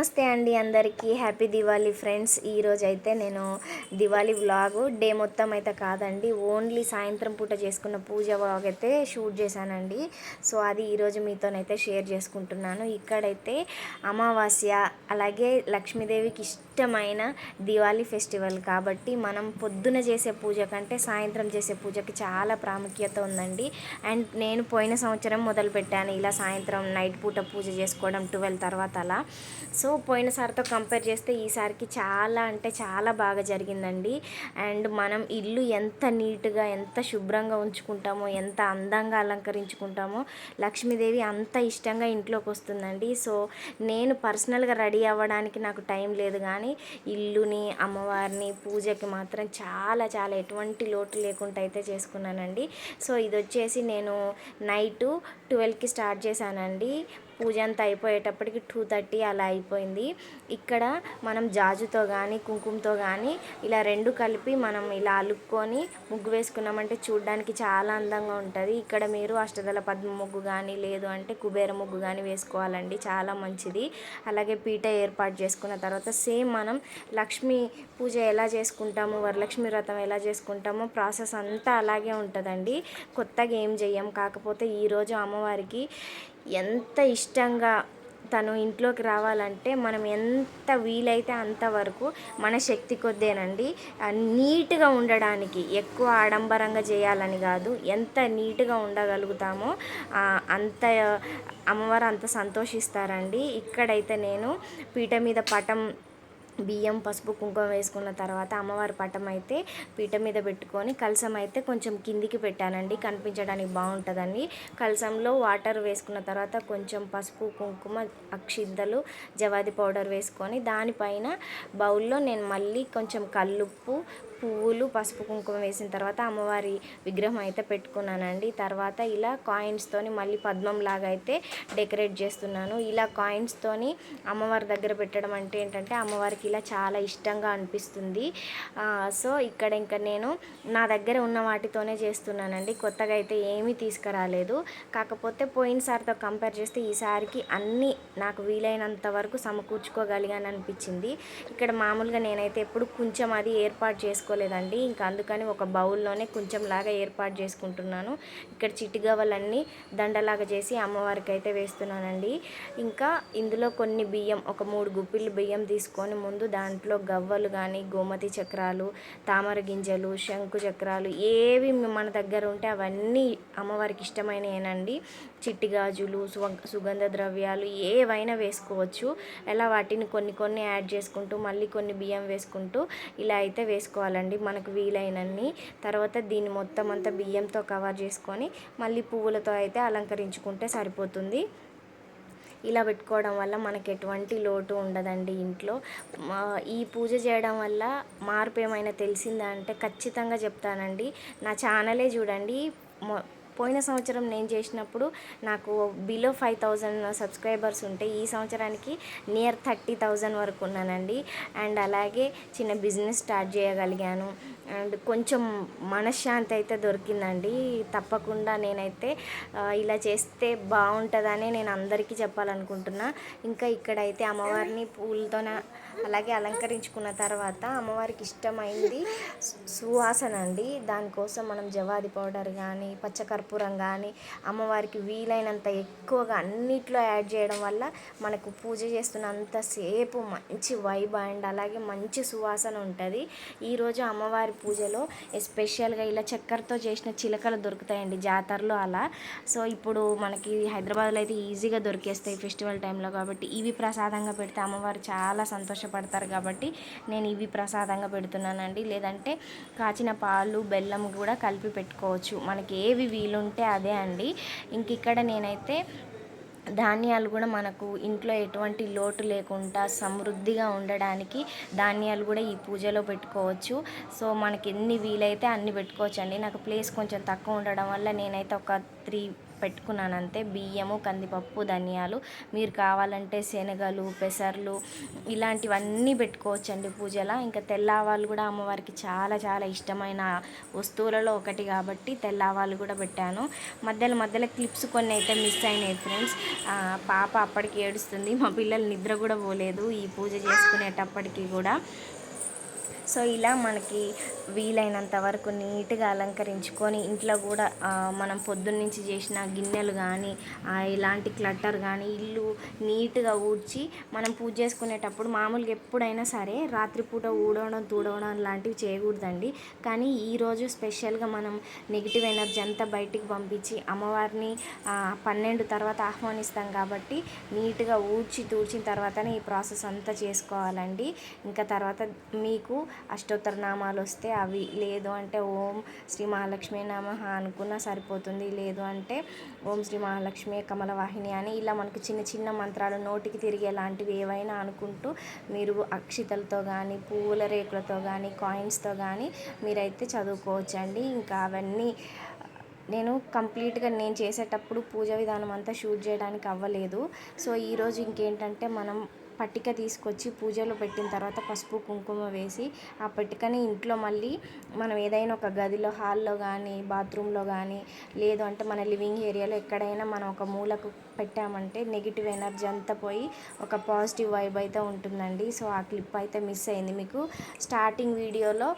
నమస్తే అండి అందరికీ. హ్యాపీ దివాళీ ఫ్రెండ్స్ ఈరోజు అయితే నేను దివాళీ వ్లాగ్ డే మొత్తం అయితే కాదండి. ఓన్లీ సాయంత్రం పూట చేసుకున్న పూజ వ్లాగ్ అయితే షూట్ చేశానండి. సో అది ఈరోజు మీతోనైతే షేర్ చేసుకుంటున్నాను. ఇక్కడైతే అమావాస్య అలాగే లక్ష్మీదేవికి ఇష్టమైన దివాళీ ఫెస్టివల్ కాబట్టి మనం పొద్దున చేసే పూజ కంటే సాయంత్రం చేసే పూజకి చాలా ప్రాముఖ్యత ఉందండి. అండ్ నేను పోయిన సంవత్సరం మొదలుపెట్టాను ఇలా సాయంత్రం నైట్ పూట పూజ చేసుకోవడం ట్వెల్వ్ తర్వాత అలా. సో పోయినసారితో కంపేర్ చేస్తే ఈసారికి చాలా అంటే చాలా బాగా జరిగిందండి. అండ్ మనం ఇల్లు ఎంత నీట్గా ఎంత శుభ్రంగా ఉంచుకుంటామో ఎంత అందంగా అలంకరించుకుంటామో లక్ష్మీదేవి అంత ఇష్టంగా ఇంట్లోకి వస్తుందండి. సో నేను పర్సనల్గా రెడీ అవ్వడానికి నాకు టైం లేదు కానీ ఇల్లుని అమ్మవారిని పూజకి మాత్రం చాలా చాలా ఎటువంటి లోటు లేకుండా అయితే చేసుకున్నానండి. సో ఇది వచ్చేసి నేను నైటు ట్వెల్వ్కి స్టార్ట్ చేశానండి. పూజ అంతా అయిపోయేటప్పటికి టూ థర్టీ అలా అయిపోయింది. ఇక్కడ మనం జాజుతో కానీ కుంకుమతో కానీ ఇలా రెండు కలిపి మనం ఇలా అలుక్కొని ముగ్గు వేసుకున్నామంటే చూడడానికి చాలా అందంగా ఉంటుంది. ఇక్కడ మీరు అష్టదళ పద్మ ముగ్గు కానీ లేదు అంటే కుబేర ముగ్గు కానీ వేసుకోవాలండి. చాలా మంచిది. అలాగే పీట ఏర్పాటు చేసుకున్న తర్వాత సేమ్ మనం లక్ష్మీ పూజ ఎలా చేసుకుంటాము వరలక్ష్మి వ్రతం ఎలా చేసుకుంటామో ప్రాసెస్ అంతా అలాగే ఉంటుందండి. కొత్తగా ఏం చెయ్యం. కాకపోతే ఈరోజు అమ్మవారికి ఎంత ఇష్టంగా తను ఇంట్లోకి రావాలంటే మనం ఎంత వీలైతే అంతవరకు మన శక్తి కొద్దేనండి. నీట్గా ఉండడానికి ఎక్కువ ఆడంబరంగా చేయాలని కాదు ఎంత నీట్గా ఉండగలుగుతామో అంత అమ్మవారు అంత సంతోషిస్తారండి. ఇక్కడైతే నేను పీట మీద పటం బియ్యం పసుపు కుంకుమ వేసుకున్న తర్వాత అమ్మవారి పటం అయితే పీట మీద పెట్టుకొని కలసం అయితే కొంచెం కిందికి పెట్టానండి. కనిపించడానికి బాగుంటుందని కలసంలో వాటర్ వేసుకున్న తర్వాత కొంచెం పసుపు కుంకుమ అక్షిద్దలు జవాది పౌడర్ వేసుకొని దానిపైన బౌల్లో నేను మళ్ళీ కొంచెం కల్లుప్పు పువ్వులు పసుపు కుంకుమ వేసిన తర్వాత అమ్మవారి విగ్రహం అయితే పెట్టుకున్నానండి. తర్వాత ఇలా కాయిన్స్తోని మళ్ళీ పద్మం లాగా అయితే డెకరేట్ చేస్తున్నాను. ఇలా కాయిన్స్తోని అమ్మవారి దగ్గర పెట్టడం అంటే ఏంటంటే అమ్మవారికి ఇలా చాలా ఇష్టంగా అనిపిస్తుంది. సో ఇక్కడ ఇంకా నేను నా దగ్గర ఉన్న వాటితోనే చేస్తున్నానండి. కొత్తగా అయితే ఏమీ తీసుకురాలేదు. కాకపోతే పోయినసారితో కంపేర్ చేస్తే ఈసారికి అన్నీ నాకు వీలైనంత వరకు సమకూర్చుకోగలిగాను అనిపించింది ఇక్కడ మామూలుగా నేనైతే ఎప్పుడు కొంచెం అది ఏర్పాటు చేసుకోలేదండి ఇంకా అందుకని ఒక బౌల్లోనే కొంచెం లాగా ఏర్పాటు చేసుకుంటున్నాను. ఇక్కడ చిటిగవ్వలన్నీ దండలాగా చేసి అమ్మవారికి అయితే వేస్తున్నానండి. ఇంకా ఇందులో కొన్ని బియ్యం ఒక మూడు గుప్పిళ్ళు బియ్యం తీసుకొని ముందు దాంట్లో గవ్వలు కానీ గోమతి చక్రాలు తామర గింజలు శంకు చక్రాలు ఏవి మన దగ్గర ఉంటే అవన్నీ అమ్మవారికి ఇష్టమైనవేనండి చిట్టి గాజులు సుగంధ ద్రవ్యాలు ఏవైనా వేసుకోవచ్చు. ఎలా వాటిని కొన్ని కొన్ని యాడ్ చేసుకుంటూ మళ్ళీ కొన్ని బియ్యం వేసుకుంటూ ఇలా అయితే వేసుకోవాలండి. మనకు వీలైనన్ని. తర్వాత దీన్ని మొత్తం అంతా బియ్యంతో కవర్ చేసుకొని మళ్ళీ పువ్వులతో అయితే అలంకరించుకుంటే సరిపోతుంది. ఇలా పెట్టుకోవడం వల్ల మనకి ఎటువంటి లోటు ఉండదండి ఇంట్లో. ఈ పూజ చేయడం వల్ల మార్పు ఏమైనా తెలిసిందా అంటే ఖచ్చితంగా చెప్తానండి. నా ఛానలే చూడండి పోయిన సంవత్సరం నేను చేసినప్పుడు నాకు బిలో ఫైవ్ థౌజండ్ సబ్స్క్రైబర్స్ ఉంటే ఈ సంవత్సరానికి నియర్ థర్టీ థౌజండ్ వరకు ఉన్నానండి. అండ్ అలాగే చిన్న బిజినెస్ స్టార్ట్ చేయగలిగాను. అండ్ కొంచెం మనశ్శాంతి అయితే దొరికిందండి. తప్పకుండా నేనైతే ఇలా చేస్తే బాగుంటుందని నేను అందరికీ చెప్పాలనుకుంటున్నా. ఇంకా ఇక్కడైతే అమ్మవారిని పూలతోన అలాగే అలంకరించుకున్న తర్వాత అమ్మవారికి ఇష్టమైంది సువాసన అండి. దానికోసం మనం జవాది పౌడర్ కానీ పచ్చకర్పూరం కానీ అమ్మవారికి వీలైనంత ఎక్కువగా అన్నిట్లో యాడ్ చేయడం వల్ల మనకు పూజ చేస్తున్నంతసేపు మంచి వైబ్ అండ్ అలాగే మంచి సువాసన ఉంటుంది. ఈరోజు అమ్మవారి పూజలో ఎస్పెషల్గా ఇలా చక్కెరతో చేసిన చిలకలు దొరుకుతాయండి జాతరలో అలా. సో ఇప్పుడు మనకి హైదరాబాద్లో అయితే ఈజీగా దొరికేస్తాయి ఫెస్టివల్ టైంలో కాబట్టి ఇవి ప్రసాదంగా పెడితే అమ్మవారు చాలా సంతోషం ఇష్టపడతారు కాబట్టి నేను ఇవి ప్రసాదంగా పెడుతున్నానండి. లేదంటే కాచిన పాలు బెల్లం కూడా కలిపి పెట్టుకోవచ్చు. మనకి ఏవి వీలుంటే అదే అండి. ఇంక ఇక్కడ నేనైతే ధాన్యాలు కూడా మనకు ఇంట్లో ఎటువంటి లోటు లేకుండా సమృద్ధిగా ఉండడానికి ధాన్యాలు కూడా ఈ పూజలో పెట్టుకోవచ్చు. సో మనకి ఎన్ని వీలైతే అన్ని పెట్టుకోవచ్చు అండి నాకు ప్లేస్ కొంచెం తక్కువ ఉండడం వల్ల నేనైతే ఒక త్రీ పెట్టుకున్నాను అంతే బియ్యము కందిపప్పు ధనియాలు మీరు కావాలంటే శనగలు పెసర్లు ఇలాంటివన్నీ పెట్టుకోవచ్చండి పూజల. ఇంకా తెల్లావాళ్ళు కూడా అమ్మవారికి చాలా చాలా ఇష్టమైన వస్తువులలో ఒకటి కాబట్టి తెల్లావాళ్ళు కూడా పెట్టాను. మధ్యలో మధ్యలో క్లిప్స్ కొన్ని అయితే మిస్ అయినాయి ఫ్రెండ్స్. పాప అప్పటికి ఏడుస్తుంది. మా పిల్లలు నిద్ర కూడా పోలేదు ఈ పూజ చేసుకునేటప్పటికి కూడా. సో ఇలా మనకి వీలైనంత వరకు నీట్గా అలంకరించుకొని ఇంట్లో కూడా మనం పొద్దున్నుంచి చేసిన గిన్నెలు కానీ ఇలాంటి క్లట్టర్ కానీ ఇల్లు నీట్గా ఊడ్చి మనం పూజ చేసుకునేటప్పుడు మామూలుగా ఎప్పుడైనా సరే రాత్రిపూట ఊడవడం తూడవడం లాంటివి చేయకూడదండి. కానీ ఈరోజు స్పెషల్గా మనం నెగిటివ్ ఎనర్జీ అంతా బయటికి పంపించి అమ్మవారిని పన్నెండు తర్వాత ఆహ్వానిస్తాం కాబట్టి నీట్గా ఊడ్చి తూడ్చిన తర్వాతనే ఈ ప్రాసెస్ అంతా చేసుకోవాలండి. ఇంకా తర్వాత మీకు అష్టోత్తర నామాలు వస్తే అవి లేదు అంటే ఓం శ్రీ మహాలక్ష్మి నామ అనుకున్నా సరిపోతుంది. లేదు అంటే ఓం శ్రీ మహాలక్ష్మి కమలవాహిని అని ఇలా మనకు చిన్న చిన్న మంత్రాలు నోటికి తిరిగేలాంటివి ఏవైనా అనుకుంటూ మీరు అక్షితలతో కానీ పువ్వుల రేకులతో కానీ కాయిన్స్తో కానీ మీరైతే చదువుకోవచ్చండి. ఇంకా అవన్నీ నేను కంప్లీట్గా నేను చేసేటప్పుడు పూజ విధానం అంతా షూట్ చేయడానికి అవ్వలేదు. సో ఈరోజు ఇంకేంటంటే మనం పట్టిక తీసుకొచ్చి పూజలో పెట్టిన తర్వాత పసుపు కుంకుమ వేసి ఆ పట్టికని ఇంట్లో మళ్ళీ మనం ఏదైనా ఒక గదిలో హాల్లో కానీ బాత్రూంలో కానీ లేదు అంటే మన లివింగ్ ఏరియాలో ఎక్కడైనా మనం ఒక మూలకు పెట్టామంటే నెగిటివ్ ఎనర్జీ అంతా పోయి ఒక పాజిటివ్ వైబ్ అయితే ఉంటుందండి. సో ఆ క్లిప్ అయితే మిస్ అయింది మీకు. స్టార్టింగ్ వీడియోలో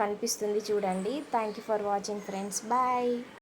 కనిపిస్తుంది చూడండి. Thank you for watching friends. Bye.